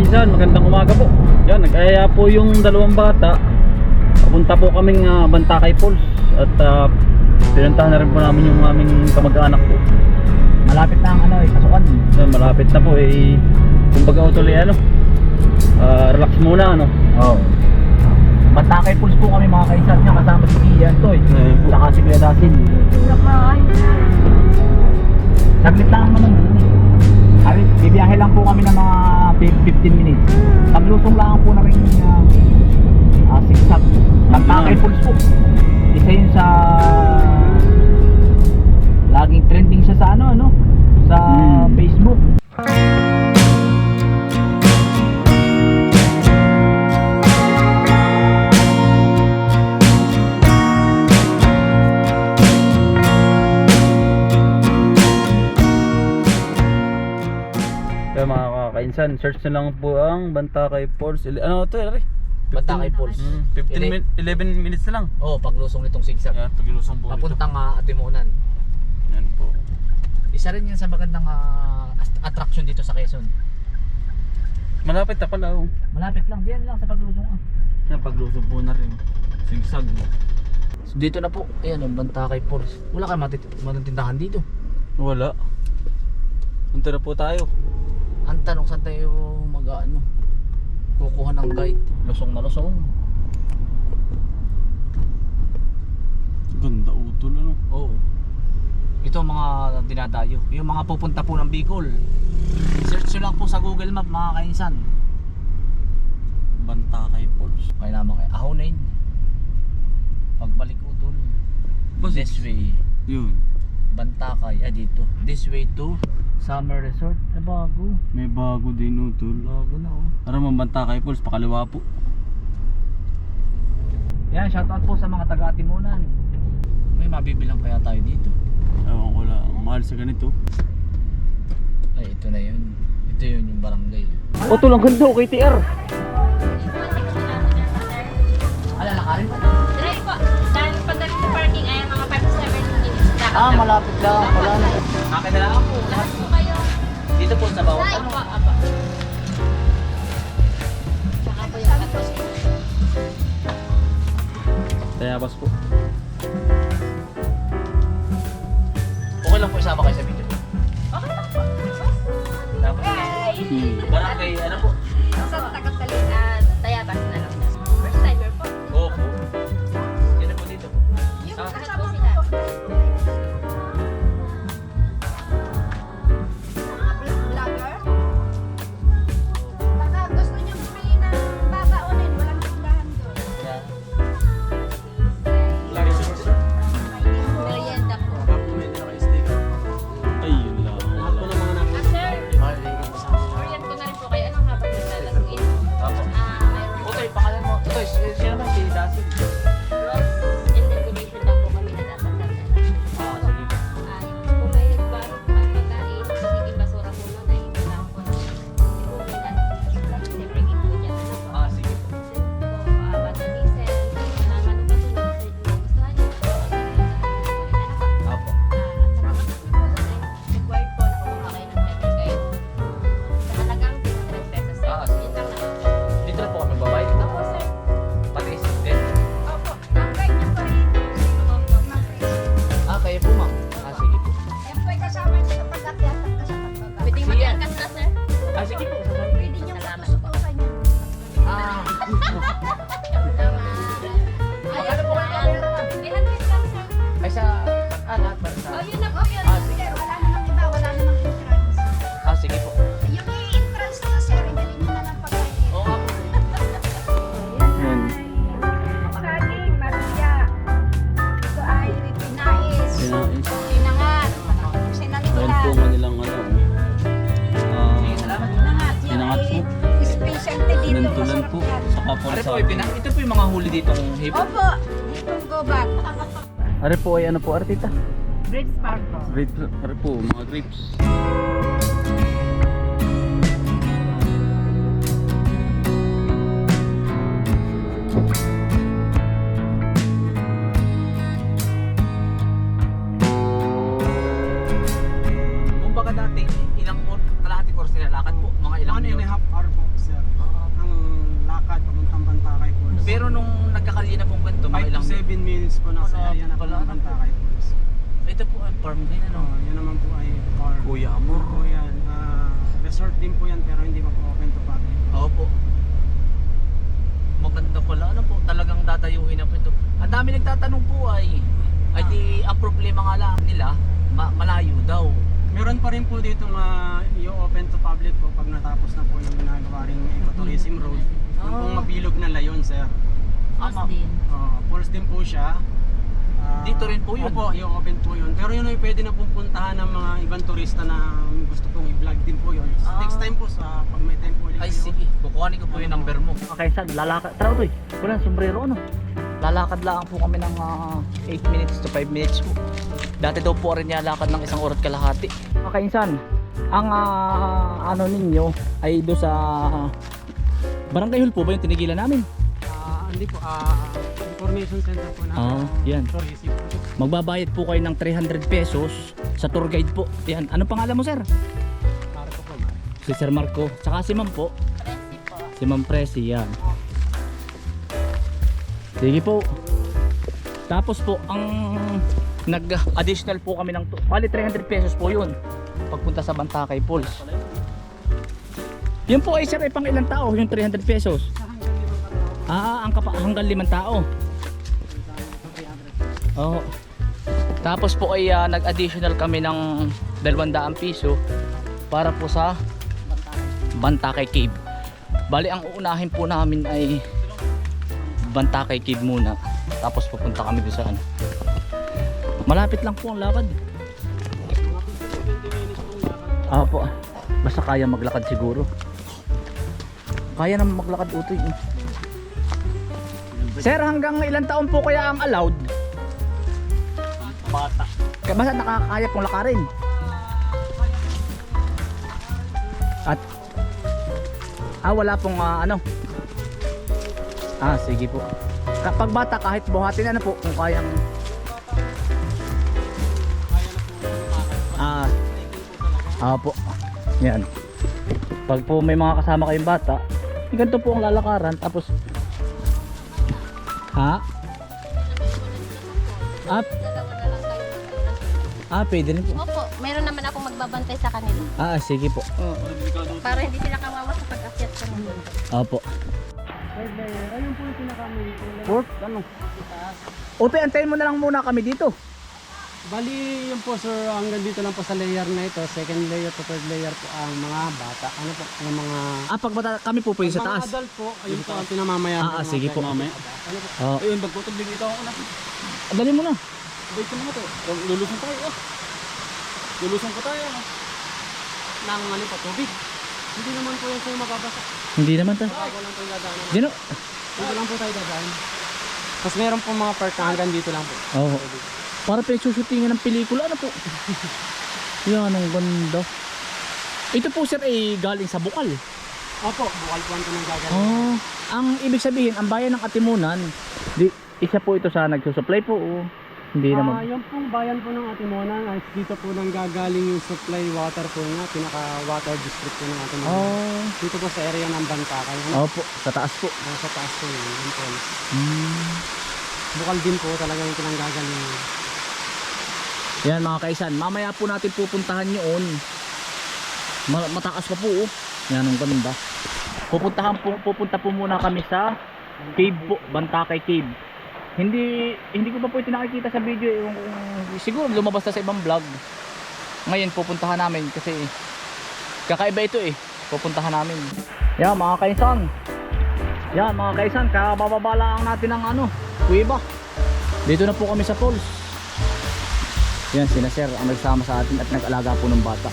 kainsan, magandang umaga po. Yan, nag-aya po yung dalawang bata. Papunta po kaming uh, Bantakay Falls at uh, pinuntahan na rin po namin yung aming kamag-anak po. Malapit na ang ano eh, pasukan. Yan, malapit na po eh. Kumbaga utuloy ano. ah, relax muna ano. Oo. Oh. Patakay pulse po kami mga kaisan niya kasama si Ian Toy. Ayun po. Saka si Kuya Dasin. Saglit lang naman yun Ari, bibiyahe lang po kami ng mga fif- 15 minutes. Taglusong lang po na rin uh, uh, sigsag. Mga kakainsan, search na lang po ang Bantakay Falls. Ili- Ano to, Ari? Patakay Pulse. Mm, 15 Ili- min- 11 minutes na lang. Oh, paglusong nitong sigsag. Yan, pagilusong po dito. Papuntang uh, Atimunan. Yan po. Isa rin yan sa magandang ah, ast- attraction dito sa Quezon. Malapit na pala oh. Malapit lang, diyan lang sa paglusong ah. Yan, paglusong po na rin. Sigsag. So dito na po, ayan ang Bantakay Falls. Wala kayo matit- matitindahan dito. Wala. Punta na po tayo. Ang tanong saan tayo mag ano, kukuha ng guide. Lusong na lusong. Ganda utol ano. Oo. Ito mga dinadayo. Yung mga pupunta po ng Bicol. Search nyo lang po sa Google Map mga kainsan. Bantakay Falls. Kaya naman kay Ahonin. Pagbalik ko doon. Boss, This way. Yun. Bantakay. Ah dito. This way to Summer Resort. Na bago. May bago din utol. Bago na oh. Para man Bantakay Falls, pakaliwa po. Yan, shoutout po sa mga taga Atimunan. May mabibilang kaya tayo dito. Ewan ko lang. Mahal sa ganito. Ay, ito na yun. Ito yun yung barangay. Utol, ang ganda oh, KTR. Ala, lakarin mo. Direct po. Dahil pagdating sa parking ay mga 5 to 7 minutes. Lakad Ah, malapit lang. Wala na. Akin na lang ako. Dito po sa bawat ano. apa. Saka po yung atos. Po. Nantulan Masarap po. Saka po Ano sa... po, ipina, ito po yung mga huli dito ng hip. Opo, itong gobat. Are po ay ano po, artita? Grapes, are po, mga grapes. Nilalakad po, mga ilang farm din ano. Oh, yan naman po ay farm. Kuya Amor. Po yan. ah, resort din po yan pero hindi pa po open to public. Opo. Maganda pala. Ano po, talagang dadayuhin na po ito. Ang dami nagtatanong po ay, ay di, ang problema nga lang nila, ma- malayo daw. Meron pa rin po dito nga i-open to public po pag natapos na po yung ginagawa ring ecotourism road. Yung pong Ah. mabilog na layon, sir. Ama. Oh, falls din po siya. Ah, Dito rin po yun? Opo, i-open po yun. Pero yun ay pwede na pong puntahan ng mga ibang turista na gusto pong i-vlog din po yun. Ah. Next time po sa pag may time po ulit Ay kayo. sige, kukuhanin ko po yung number mo. Okay, saan? Lalakad. Tara to Wala, sombrero ano? Lalakad lang po kami ng 8 minutes to 5 minutes po. Dati daw po rin nilalakad ng isang oras kalahati. Okay, insan. Ang ah, ano ninyo ay do sa Barangay Hall po ba yung tinigilan namin? Ah, hindi po, ah, information center po na. Ah, yan. Tourism po. Magbabayad po kayo ng 300 pesos sa tour guide po. Yan. Ano pangalan mo, sir? Para po po. Si Sir Marco. Tsaka si Ma'am po. Si Ma'am Presi, yan. Sige po. Tapos po, ang nag-additional po kami ng... Bali, 300 pesos po yun. Pagpunta sa Bantakay Falls. Yun po ay sir, ay pang ilang tao, yung 300 pesos. Ah, ang kapa hanggang limang tao. Oo. Tapos po ay ah, nag-additional kami ng 200 piso para po sa Bantakay Cave. Bali ang uunahin po namin ay Bantakay Cave muna. Tapos pupunta kami doon sa ano. Malapit lang po ang lakad. Ah po. Basta kaya maglakad siguro. Kaya naman maglakad utoy. Sir, hanggang ilang taon po kaya ang allowed? Bata. Kaya basta nakakaya pong lakarin. At Ah, wala pong ah, ano. Ah, sige po. Kapag bata kahit buhatin ano po kung kayang Ah. Ah po. Yan. Pag po may mga kasama kayong bata, ganito po ang lalakaran tapos ah, pwede rin po. Opo, meron naman akong magbabantay sa kanila. Ah, sige po. Para hindi sila kawawa sa pag-akyat sa mundo. Opo. Ayun po yung pinaka-main Fourth, ano? Ote, antayin mo na lang muna kami dito. Bali, yun po sir, hanggang dito lang po sa layer na ito, second layer to third layer po ang mga bata. Ano po, ang mga... Ah, pag bata, kami po po yung sa mga taas. adult po, ayun po ang pinamamayan. Ah, ah, sige po. Ano po? Oh. Ayun, bagputog din ito ako na. Dali mo na. Wait ka mga to. Lulusong tayo. Oh. Lulusong ko tayo. ah. Nang ano po, tubig. Hindi naman po yung sir mababasa. Hindi naman ta. Bago lang po yung dadaanan. Dino. Dito lang po tayo dadaan. Tapos meron po mga part na hanggang dito lang po. Oo. Para pa susutingin ng pelikula ano po. Yan ang ganda. Ito po sir ay galing sa Bukal. Opo, bukal po ang ito ng gagawin. Oh, ang ibig sabihin, ang bayan ng Atimunan, di, isa po ito sa nagsusupply po. o Hindi Ah, naman. yung pong bayan po ng Atimonan, dito po nang gagaling yung supply water po niya, pinaka water district po ng Atimonan. Oh, Dito po sa area ng Bantakay. Ano? opo, sa taas po. Oh. Sa taas po yun, yung falls. Hmm. Bukal din po talaga yung pinanggagaling. Yan mga kaisan, mamaya po natin pupuntahan yun. Ma- mataas pa po oh. Yan ang ganda. Pupuntahan po, pupunta po muna kami sa cave po, Bantakay Cave. Hindi hindi ko pa po ito nakikita sa video eh, siguro lumabas na sa ibang vlog. Ngayon pupuntahan namin kasi kakaiba ito eh. Pupuntahan namin. Yan mga kaisan. Yan mga kaisan, kabababa lang natin ng ano, kuiba. Dito na po kami sa falls. Yan, sina sir ang nagsama sa atin at nag-alaga po ng bata.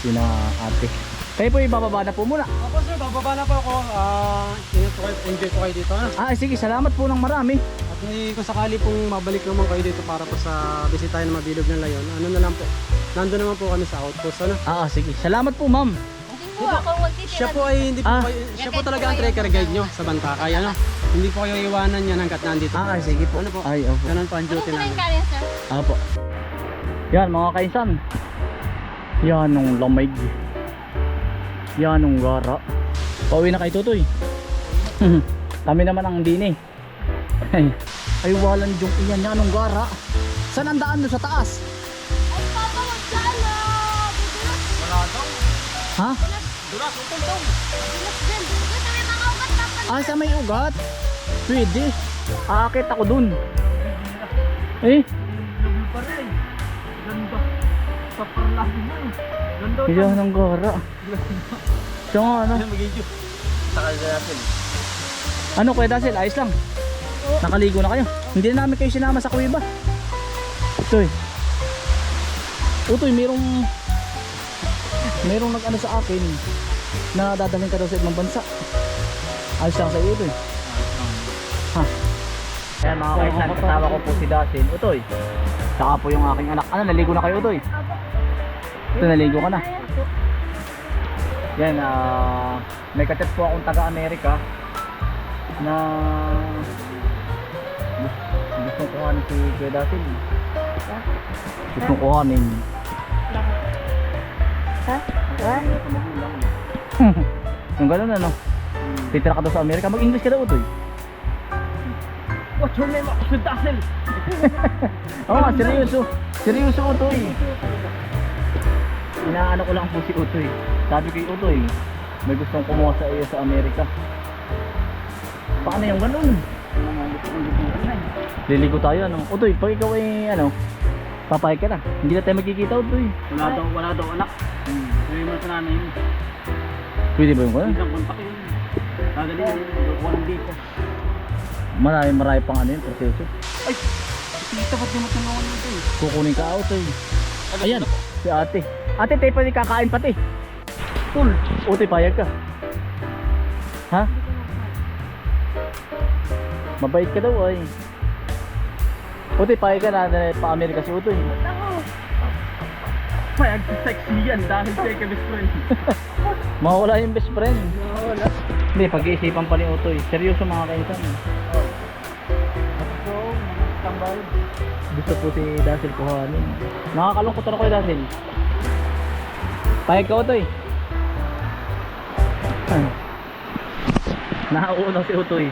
Sina ate. Kayo po ibababa na po muna. Opo sir, bababa na po ako. Ah, po kayo, enjoy po kayo dito. Ano? Ah, sige, salamat po ng marami. At may, kung sakali pong mabalik naman kayo dito para po sa bisitahin na mabilog ng layon, ano na lang po. Nandun naman po kami sa outpost. Ano? Ah, sige. Salamat po, ma'am. Hindi po ako magtitira. Siya po ay hindi po Ah. kayo, siya po talaga ang trekker guide nyo sa Bantakay. Ano? Hindi po kayo iwanan yan hanggat nandito. Ah, sige po. Ano po? Ay, opo. Ganun po ang Ano duty po namin. yung kanin, sir? Apo. Yan mga kaisan. Yan ang lamig. Yan ang gara. Pauwi na kay Tutoy. Kami naman ang dini. Ay, ay walang yung iyan niya. Anong gara? Saan ang daan doon sa taas? Ay, papa, huwag ka na. Dudulas. Ha? Dulas din. Dudulas na may mga ugat papa. Ah, sa may ugat? Pwede. Aakit ako dun. Eh, Ganda. Sa parlahin mo. Kaya ng gara. Siya nga ano. Natin. Ano Kuya Dasil, ayos lang. Nakaligo na kayo. Hindi na namin kayo sinama sa kuiba. Utoy. Utoy, merong merong nag-ano sa akin na dadalhin ka daw sa ibang bansa. Ayos lang sa iyo, Utoy. Ha. Kaya mga kaisan, kasama ko po si Dasil. Utoy. Saka po yung aking anak. Ano, naligo na kayo, Utoy? Ito, naligo ka na. Yan, ah, may katet po akong taga-Amerika na gusto, kuhanin si Kuya Dasil. Gustong kuhanin. Ha? Ha? yung gano'n ano. Titira ka daw sa Amerika, mag-English ka daw utoy. What's your name? Ako si Dasil. Oo seryoso. Seryoso utoy. Inaano ko lang po si Utoy. Sabi kay Utoy, may gustong kumuha sa iyo sa Amerika. Paano yung ganun? Liligo tayo ano. Utoy, pag ikaw ay ano, papayag ka na. Hindi na tayo magkikita Utoy. Wala daw, wala daw anak. Sabi mo sa nanay mo. Pwede ba yung ganun? Isang kontak yun. Yun. Walang dito. Marami marami pang ano yun, proseso. Ay! Tita, ba't yung matulungan mo ito eh? Kukunin ka Utoy. Ayan, si ate. Ate, tayo pwede kakain pati. Tul, Utoy, payag ka. Ha? Mabait ka daw ay. Utoy, payag ka na, na pa-Amerika si Utoy. Payag si sexy yan dahil siya ka best friend. Mawala yung best friend. Mawala. Hindi, pag-iisipan pa ni Utoy. Seryoso mga kainsan. So, tambal. Gusto po si Dasil kuhanin. Nakakalungkot ano kayo Dasil? Payag ka Utoy. Nauunaw si Utoy.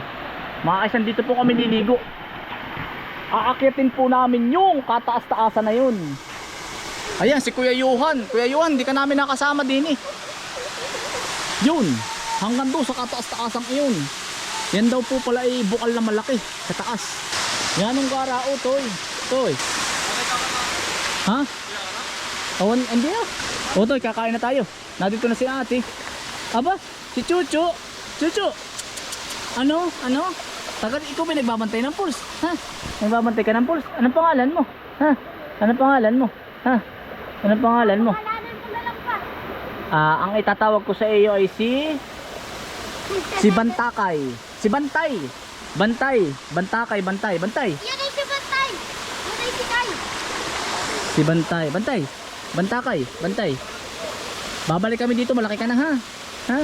Mga kaisan dito po kami niligo. Aakyatin po namin yung kataas-taasan na yun. Ayan, si Kuya Yuhan. Kuya Yuhan, di ka namin nakasama din eh. Yun, hanggang doon sa kataas-taasan iyon. Yan daw po pala ay bukal na malaki sa taas. Yan ang gara, oh, toy. Toy. Ha? Oh, hindi na. Toy, kakain na tayo. Nandito na si ate. Aba, si Chucho. Chucho. Ano? Ano? Tagal, ikaw ba nagbabantay ng pulse? Ha? Nagbabantay ka ng pulse? Anong pangalan mo? Ha? Anong pangalan mo? Ha? Anong pangalan mo? Ah, ang itatawag ko sa iyo ay si si Bantakay. Si Bantay. Bantay, Bantakay, Bantay, Bantay. Yan ay si Bantay. Yan ay si Kai. Si Bantay, Bantay. Bantakay, Bantay. Babalik kami dito, malaki ka na ha. Ha?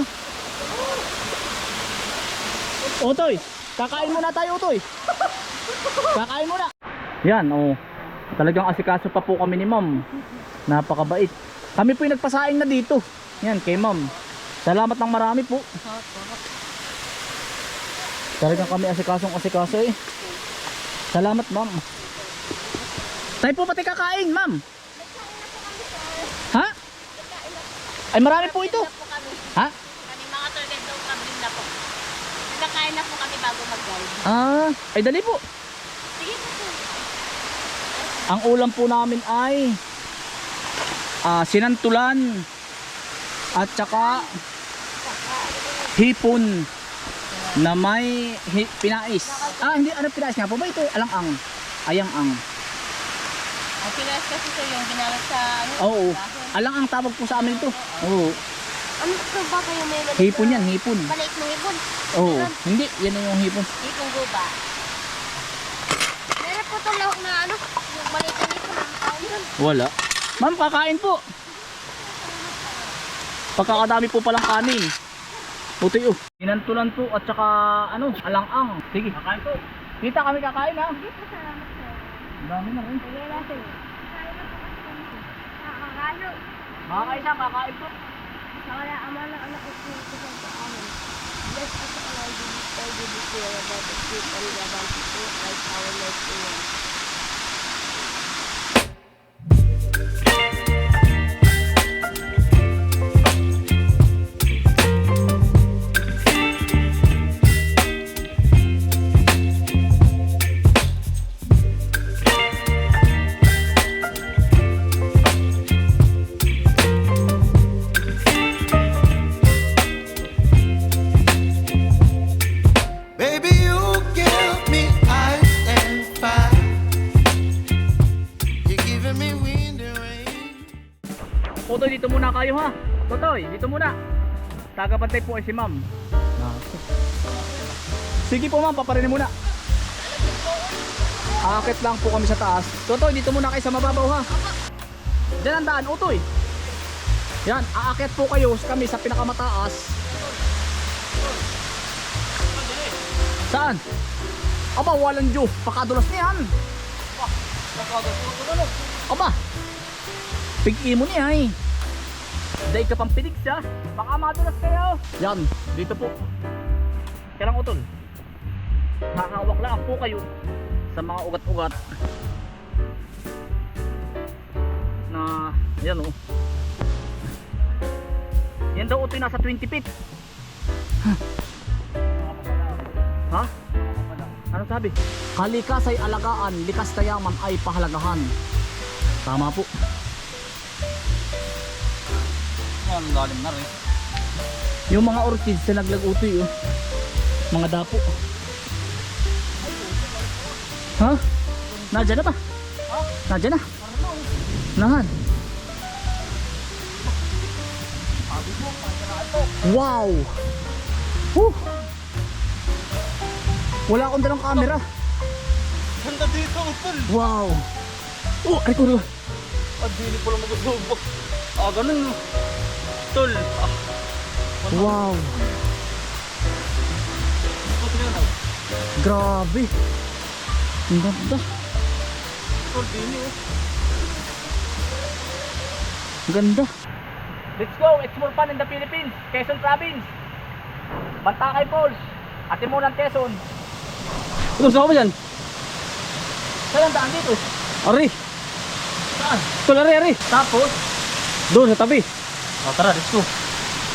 Otoy, kakain muna tayo, Otoy. Kakain muna. Yan, oh. Talagang asikaso pa po kami ni Ma'am. Napakabait. Kami po yung nagpasaing na dito. Yan, kay Ma'am. Salamat ng marami po. Talagang kami asikasong asikaso eh. Salamat, Ma'am. Tayo po pati kakain, Ma'am. Ha? Ay marami po ito. Na po kami. Ha? Kami mga guide daw kami na po. Nagkakain na po kami bago mag-guide. Ah, ay dali po. Sige po po. Ang ulam po namin ay ah, sinantulan at saka hipon na may hi- pinais. Ah, hindi ano pinais nga po ba ito? Alang-ang. Ayang-ang. Ang pinas kasi sir yung ginamit sa ano? Oo. Dahon. Alang-ang tawag po sa amin ito. Oo. Ano ito ba kayo may maliit Hipon na- yan, hipon. Maliit na hipon. Oo. Hindi, yan na yung hipon. Hipong guba. Meron po itong lahok na ano. Yung maliit na hipon. Ang tawag yun. Wala. Ma'am, kakain po. Pagkakadami po palang kanin. Puti oh. Inantulan po at saka ano, alang-ang. Sige. Kakain po. Kita kami kakain ha. Ang dami na rin. Sige natin. Nakakalo. Mga kaisa, kakain po. Wala ama na anak ko sa sa amin. Just as I did tell you before about the sheep and the bounty fruit like our Lord King. Baby, Totoy, dito muna kayo ha. Totoy, dito muna. Tagapantay po ay si ma'am. Sige po ma'am, paparinig muna. Aakit lang po kami sa taas. Totoy, dito muna kayo sa mababaw ha. Diyan ang daan, Utoy. Yan, aakit po kayo kami sa pinakamataas. Saan? Aba, walang Diyo. Pakadulas niyan. Aba, pig mo niya eh. Dahil ka pang pinig siya. Baka madulas kayo. Yan, dito po. Kailang utol. Hahawak lang po kayo sa mga ugat-ugat. Na, yan oh. Yan daw utoy nasa 20 feet. Ha? Ano sabi? Kalikas ay alagaan, likas na yaman ay pahalagahan. Tama po. Yan, lalim na rin. Yung mga orchids na naglagutoy oh. Mga dapo. Ha? Nadyan na ba? Nadyan na. Nahan. Wow! Huh! Wala akong dalang camera. Ganda dito, utol. Wow! Oh, ay ko Ang dili pala magusubok. Ah, ganun. Tol. Ah, Wow! Grabe! Ang ganda. Tol, oh. Ang Ganda. Let's go! It's more fun in the Philippines. Quezon Province. Bantakay Falls. Atimunan Quezon. Ito, saan ka ba dyan? Saan ang daan dito? Ari. Saan? Tol, ari, ari. Tapos, Doon, sa tabi. Oh, tara, let's go.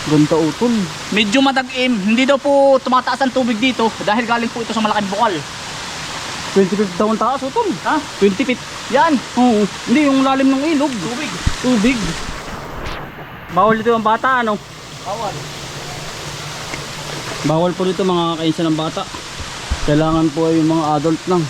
Ganda utol. Medyo matag-im. Hindi daw po tumataas ang tubig dito dahil galing po ito sa malaking bukal. 20 feet daw ang taas, utol. Ha? 20 feet. Yan! Oo. Hindi, yung lalim ng ilog. Tubig. Tubig. Bawal dito ang bata, ano? Bawal. Bawal po dito mga kakainsa ng bata. Kailangan po ay yung mga adult lang.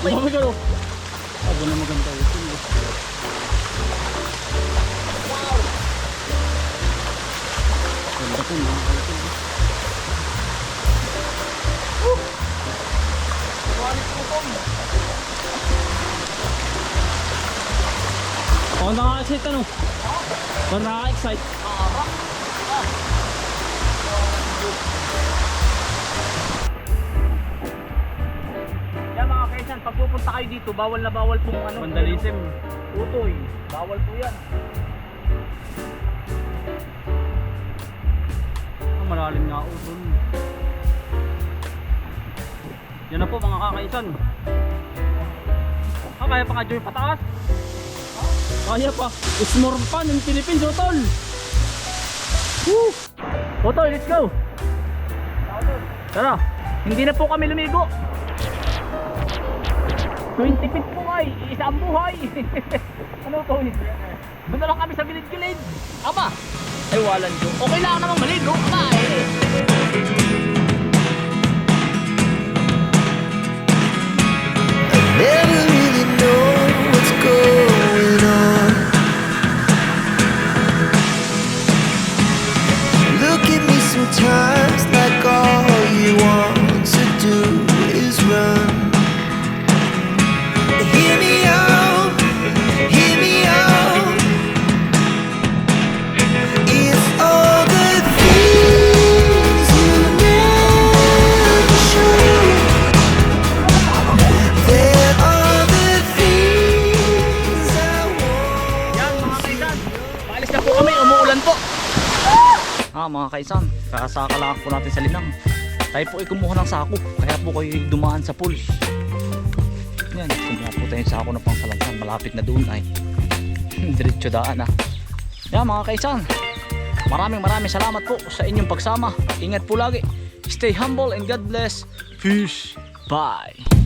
Sabi ka, no? Abo na maganda ito. Wow! Ganda ko po. Oh, nakaka-excite ano? Oh, nakaka-excite. Kaara. Pupunta kayo dito, bawal na bawal pong ano. Vandalism. Utoy. Bawal po yan. Oh, malalim nga utol. Yan na po mga kakaisan. Ah, kaya pa ka joy pataas? Kaya pa. It's more fun in Philippines, utol. Woo! Utoy, let's go! Tara, hindi na po kami lumigo. 20 feet po ay, isa ang buhay. ano to? Doon na lang kami sa gilid-gilid. Aba, ay walan ko. Okay lang namang maligo. Aba, Ah, mga kaisan, kakasaka lang po natin sa linang. Tayo po ay kumuha ng sako, kaya po kayo dumaan sa pools. Yan, kumuha po tayo ng sako na pangkalansan, malapit na doon ay. Diretso daan ah. Yan mga kaisan, maraming maraming salamat po sa inyong pagsama. Ingat po lagi. Stay humble and God bless. Peace. Bye.